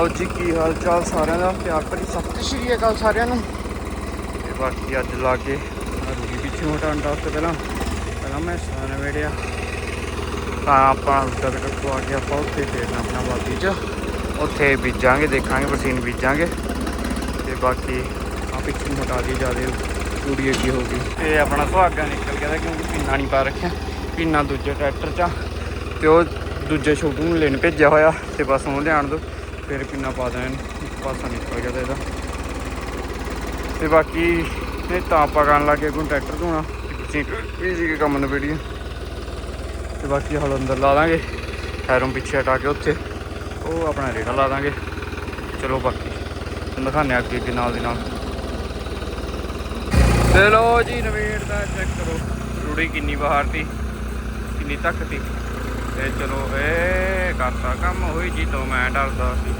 ਲਓ ਜੀ ਕੀ ਹਾਲ ਚਾਲ ਸਾਰਿਆਂ ਦਾ? ਪਿਆਰ ਭਰੀ ਸਤਿ ਸ਼੍ਰੀ ਅਕਾਲ ਸਾਰਿਆਂ ਨੂੰ। ਤੇ ਬਾਕੀ ਅੱਜ ਲਾ ਕੇ ਆਹ ਰੂੜੀ ਪਿੱਛੇ ਹਟਾਉਣ ਦਾ ਉਸ ਤੋਂ ਪਹਿਲਾਂ। ਪਹਿਲਾਂ ਮੈਂ ਸਾਰਾ ਵੇੜਿਆ। ਤਾਂ ਆਪਾਂ ਉੱਧਰ ਕੱਟਵਾ ਕੇ ਆਪਾਂ ਉੱਥੇ ਫੇਰਨਾ ਆਪਣਾ ਬਾਗੀ 'ਚ। ਉੱਥੇ ਬੀਜਾਂਗੇ ਦੇਖਾਂਗੇ ਬਰਸੀਨ ਬੀਜਾਂਗੇ। ਤੇ ਬਾਕੀ ਆ ਪਿੱਛੇ ਹਟਾ ਦੀ ਜਿਆਦੇ ਰੂੜੀ ਅੱਗੇ ਹੋ ਗਈ। ਤੇ ਆਪਣਾ ਸੁਹਾਗਾ ਨਿਕਲ ਗਿਆ ਤਾ ਕਿਉਂਕਿ ਪੀਨਾ ਨਹੀਂ ਪਾ ਰੱਖਿਆ। ਪੀਨਾ ਦੂਜੇ ਟਰੈਕਟਰ 'ਚ ਆ। ਤੇ ਉਹ ਦੂਜੇ ਛੋਟੂ ਨੂੰ ਲੈਣ ਭੇਜਿਆ ਹੋਇਆ। ਤੇ ਬਸ ਉਹਨੂੰ ਲਿਆਣ ਦੋ ਫਿਰ ਪੀਨਾ ਪਾ ਦੇਣ, ਇੱਕ ਪਾਸਾ ਨਿਕਲ ਗਿਆ ਤੇ ਇਹਦਾ। ਤੇ ਬਾਕੀ ਇਹ ਤਾਂ ਆਪਾਂ ਕਰਨ ਲੱਗੇ ਕੋਈ ਟਰੈਕਟਰ ਧੋਣਾ ਤੁਸੀਂ ਇਹ ਜੀ ਕੰਮ ਨੂੰ ਵੀਡੀਓ ਤੇ ਬਾਕੀ ਹਲ ਅੰਦਰ ਲਾ ਦਾਂਗੇ ਹੈਰੋਂ ਪਿੱਛੇ ਹਟਾ ਕੇ ਉੱਥੇ। ਉਹ ਆਪਣਾ ਰੇੜਾ ਲਾ ਦਾਂਗੇ। ਚਲੋ ਬਾਕੀ, ਤੁਹਾਨੂੰ ਦਿਖਾਉਂਦੇ ਹਾਂ ਅੱਗੇ ਅੱਗੇ ਨਾਲ ਦੀ ਨਾਲ। ਤੇ ਲੋ ਜੀ, ਨਵੇੜ ਦਾ ਚੈੱਕ ਕਰੋ। ਰੂੜੀ ਕਿੰਨੀ ਬਾਹਰ ਤੀ, ਕਿੰਨੀ ਤੱਕ ਤੀ। ਤੇ ਚਲੋ ਏ ਕਰਤਾ ਕੰਮ ਹੋਈ ਜੀ ਤੋਂ ਮੈਂ ਡਰਦਾ ਸੀ।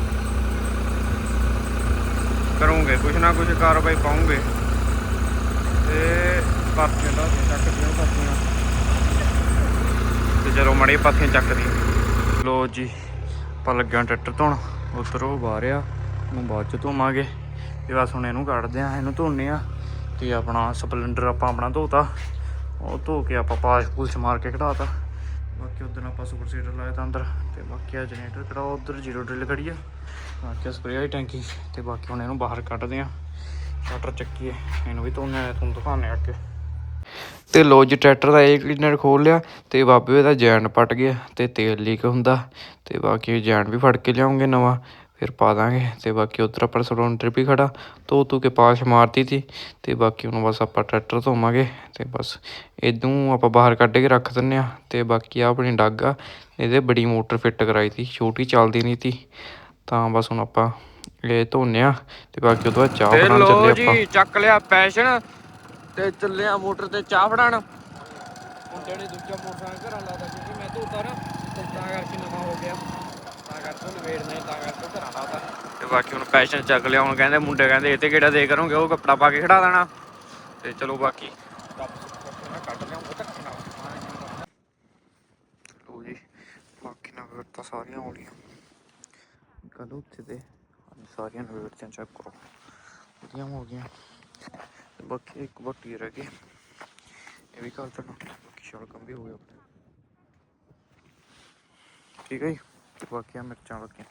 ਕਰੂੰਗੇ, ਕੁਛ ਨਾ ਕੁਛ ਕਾਰਵਾਈ ਪਾਉਂਗੇ। ਤੇ ਪਾਥੀਆਂ ਦਾ ਚੱਕ ਦੀਆਂ ਪਾਥੀਆਂ। ਤੇ ਚਲੋ ਮੜੇ ਪਾਥੀਆਂ ਚੱਕਦੀ ਲੋ ਜੀ, ਆਪਾਂ ਲੱਗਿਆ ਟਰੈਕਟਰ ਧੋਣ। ਉਧਰ ਉਹ ਬਾਹਰ ਆ, ਉਹਨੂੰ ਬਾਅਦ ਚ ਧੋਵਾਂਗੇ। ਤੇ ਬਸ ਹੁਣ ਇਹਨੂੰ ਕੱਢਦੇ ਆ, ਇਹਨੂੰ ਧੋਨੇ ਆ। ਤੇ ਆਪਣਾ ਸਪਲੈਂਡਰ ਆਪਾਂ ਆਪਣਾ ਧੋਤਾ। ਉਹ ਧੋ ਕੇ ਆਪਾਂ ਪਾਸ ਪੂਸ ਮਾਰ ਕੇ ਕਢਾਤਾ। ਬਾਕੀ ਉਧਰ ਆਪਾਂ ਸੁਪਰ ਸੀਡਰ ਲਾਇਆ ਤਾਂ ਅੰਦਰ ਤੇ ਬਾਕੀ ਆ ਜਨਰੇਟਰ ਕਢਾਓ ਉਧਰ ਜ਼ੀਰੋ ਡਰਿਲ ਖੜੀ ਆ। ਬਾਕੀ ਸਪਰੇਅ ਵਾਲੀ ਟੈਂਕੀ ਤੇ ਬਾਕੀ ਹੁਣ ਇਹਨੂੰ ਬਾਹਰ ਕੱਢਦੇ ਆ। ਸ਼ਟਰ ਚੱਕੀਏ, ਇਹਨੂੰ ਵੀ ਧੋਨੇ ਆ ਤੁਹਾਨੂੰ ਦਿਖਾਉਂਦੇ ਆ ਅੱਗੇ। ਤੇ ਲੋ ਜੀ ਟਰੈਕਟਰ ਦਾ ਇਹ ਕਲੀਨਰ ਖੋਲ ਲਿਆ ਤੇ ਬਾਬੇ ਦਾ ਜੈਨ ਪਟ ਗਿਆ ਤੇ ਤੇਲ ਲੀਕ ਹੁੰਦਾ ਤੇ ਬਾਕੀ ਜੈਨ ਵੀ ਫੜ ਕੇ ਲਿਆਉਂਗੇ ਨਵਾਂ। ਫਿਰ ਪਾ ਦਾਂਗੇ ਤੇ ਬਾਕੀ ਉਧਰ ਆਪਣਾ ਸਿਲੰਡਰ ਵੀ ਖੜਾ ਧੋ ਧੋ ਕੇ ਪਾਸ਼ ਮਾਰਤੀ ਸੀ ਤੇ ਬਾਕੀ ਹੁਣ ਬਸ ਆਪਾਂ ਟਰੈਕਟਰ ਧੋਵਾਂਗੇ ਤੇ ਬਸ ਇਦੋਂ ਆਪਾਂ ਬਾਹਰ ਕੱਢ ਕੇ ਰੱਖ ਦਿੰਨੇ ਆ ਤੇ ਬਾਕੀ ਆ ਆਪਣੀ ਡੱਗ ਆ ਇਹਦੇ ਬੜੀ ਮੋਟਰ ਫਿੱਟ ਕਰਾਈ ਤੀ ਛੋਟੀ ਚੱਲਦੀ ਨਹੀਂ ਤੀ ਤਾਂ ਬਸ ਹੁਣ ਆਪਾਂ ਇਹ ਧੋਨੇ ਆ ਤੇ ਬਾਕੀ ਉਹ ਤੋਂ ਬਾਅਦ ਚਾਹ ਬਣਾਉਣ ਚੱਲੇ ਆਪਾਂ ਜੀ ਚੱਕ ਲਿਆ ਪੈਸ਼ਨ ਤੇ ਚੱਲਿਆ ਮੋਟਰ ਤੇ ਚਾਹ ਫੜਾਣ ਮੁੰਡੇ ਨੇ ਦੂਜਾ ਮੋਟਰਸਾਈਕਲ ਘਰਾਂ ਲਾਦਾ ਕਿਉਂਕਿ ਮੈਂ ਧੋਤਾ ਨਾ ਤੇ ਤਾਂ ਕਰਕੇ ਨਵਾਂ ਹੋ ਗਿਆ। ਤਾਂ ਕਰਕੇ ਬਾਕੀ ਹੁਣ ਪੈਸ਼ਨ ਚੱਕ ਲਿਆ ਹੁਣ ਕਹਿੰਦੇ ਮੁੰਡੇ ਕਹਿੰਦੇ ਇਹ ਤੇ ਕਿਹੜਾ ਦੇ ਕਰੋਗੇ? ਉਹ ਕੱਪੜਾ ਪਾ ਕੇ ਖੜਾ ਦੇਣਾ। ਤੇ ਚਲੋ ਬਾਕੀ। ਕੱਢ ਲੋ ਜੀ ਬਾਕੀ ਨਵੇੜ ਤਾਂ ਸਾਰੀਆਂ ਹੋ ਗਈਆਂ ਕਦੋਂ ਉੱਥੇ ਤੇ ਅੱਜ ਸਾਰੀਆਂ ਨਵੇੜ ਤੇ ਚੈੱਕ ਕਰੋ। ਵਧੀਆ ਹੋ ਗਈਆਂ। ਤੇ ਬਾਕੀ ਇੱਕ ਬੱਟੀ ਰਹਿ ਗਈ। ਇਹ ਵੀ ਕਰ ਦੇਣਾ ਬਾਕੀ ਸ਼ਲਕਮ ਵੀ ਹੋ ਗਿਆ ਆਪਣੇ। ਠੀਕ ਹੈ ਜੀ? ਬਾਕੀਆਂ ਮਿਰਚਾਂ ਬਾਕੀਆਂ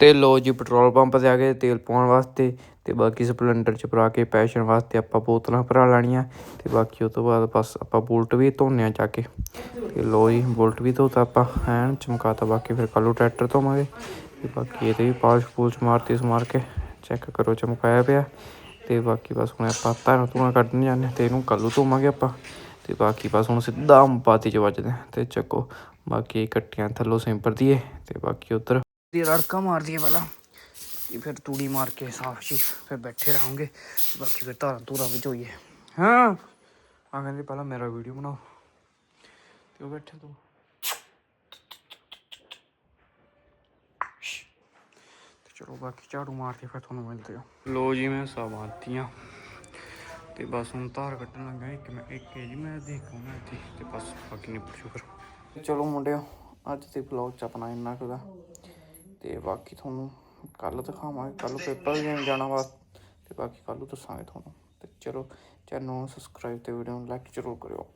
ਤੇ ਲੋ ਜੀ, ਪੈਟਰੋਲ ਪੰਪ ਤੇ ਆ ਗਏ ਤੇਲ ਪਾਉਣ ਵਾਸਤੇ ਤੇ ਬਾਕੀ ਸਪਲੈਂਡਰ ਚ ਭਰਾ ਕੇ ਪੈਸ਼ਨ ਵਾਸਤੇ ਆਪਾਂ ਬੋਤਲਾਂ ਭਰਾ ਲੈਣੀਆਂ ਤੇ ਬਾਕੀ ਉਹ ਤੋਂ ਬਾਅਦ ਬਸ ਆਪਾਂ ਬੁਲਟ ਵੀ ਧੋਨੇ ਆ ਜਾ ਕੇ। ਤੇ ਲੋ ਜੀ, ਬੁਲਟ ਵੀ ਧੋਤਾ ਆਪਾਂ, ਐਨ ਚਮਕਾਤਾ ਬਾਕੀ ਫਿਰ ਕੱਲੂ ਟਰੈਕਟਰ ਧੋਵਾਂਗੇ। ਤੇ ਬਾਕੀ ਇਹਦੇ ਵੀ ਪਾਲਿਸ਼ ਪੂਲਸ਼ ਮਾਰਤੀ ਸਮਾਰ ਕੇ, ਚੈੱਕ ਕਰੋ ਚਮਕਾਇਆ ਪਿਆ। ਤੇ ਬਾਕੀ ਬਸ ਹੁਣ ਆਪਾਂ ਧਾਰਾਂ ਧੂਆਂ ਕੱਢਣ ਜਾਂਦੇ ਤੇ ਇਹਨੂੰ ਕੱਲੂ ਧੋਵਾਂਗੇ ਆਪਾਂ। ਤੇ ਬਾਕੀ ਬਸ ਹੁਣ ਸਿੱਧਾ ਬਾਤੀ ਚ ਵੱਜਦੇ ਤੇ ਚੱਕੋ। ਬਾਕੀ ਕੱਟੀਆਂ ਥੱਲੋਂ ਸਿੰਪਰ ਦੀਏ ਤੇ ਬਾਕੀ ਉਧਰ ਦੀ ਰੜਕਾ ਮਾਰ ਦਈਏ ਪਹਿਲਾਂ। ਤੇ ਫਿਰ ਤੂੜੀ ਮਾਰ ਕੇ ਸਾਫ਼ ਜੀ ਫਿਰ ਬੈਠੇ ਰਹਾਂਗੇ ਬਾਕੀ ਫਿਰ ਧਾਰਾਂ ਧੂਰਾਂ ਵਿੱਚ ਹੋਈਏ। ਹਾਂ। ਆ ਕਹਿੰਦੇ ਪਹਿਲਾਂ ਮੇਰਾ ਵੀਡੀਓ ਬਣਾਓ। ਤੇ ਉਹ ਬੈਠੇ ਤੂੰ। ਤੇ ਚਲੋ ਬਾਕੀ ਝਾੜੂ ਮਾਰ ਕੇ ਫਿਰ ਤੁਹਾਨੂੰ ਮਿਲਦੇ ਆ ਲੋ ਜੀ ਮੈਂ ਸਭ ਆਤੀਆਂ ਤੇ ਬਸ ਹੁਣ ਧਾਰ ਕੱਟਣ ਲੱਗਾ ਇੱਕ ਮੈਂ, ਇੱਕ ਹੈ ਜੀ, ਮੈਂ ਦੇਖੂੰਗਾ ਇੱਥੇ ਤੇ ਬਸ ਬਾਕੀ ਨਹੀਂ ਪੁੱਛੋ ਫਿਰ। ਚਲੋ ਮੁੰਡਿਓ, ਅੱਜ ਦੇ ਵਲੌਗ ਚ ਆਪਣਾ ਇੰਨਾ ਕੁ ਦਾ। ਤੇ ਬਾਕੀ ਤੁਹਾਨੂੰ ਕੱਲ ਦਿਖਾਵਾਂਗੇ ਕੱਲ ਪੇਪਰ ਦੇਣ ਜਾਣਾ ਵਾ, ਤੇ ਬਾਕੀ ਕੱਲ ਨੂੰ ਦੱਸਾਂਗੇ ਤੁਹਾਨੂੰ। ਤੇ ਚਲੋ ਚੈਨਲ ਨੂੰ ਸਬਸਕ੍ਰਾਈਬ ਤੇ ਵੀਡੀਓ ਨੂੰ ਲਾਈਕ ਜ਼ਰੂਰ ਕਰਿਓ।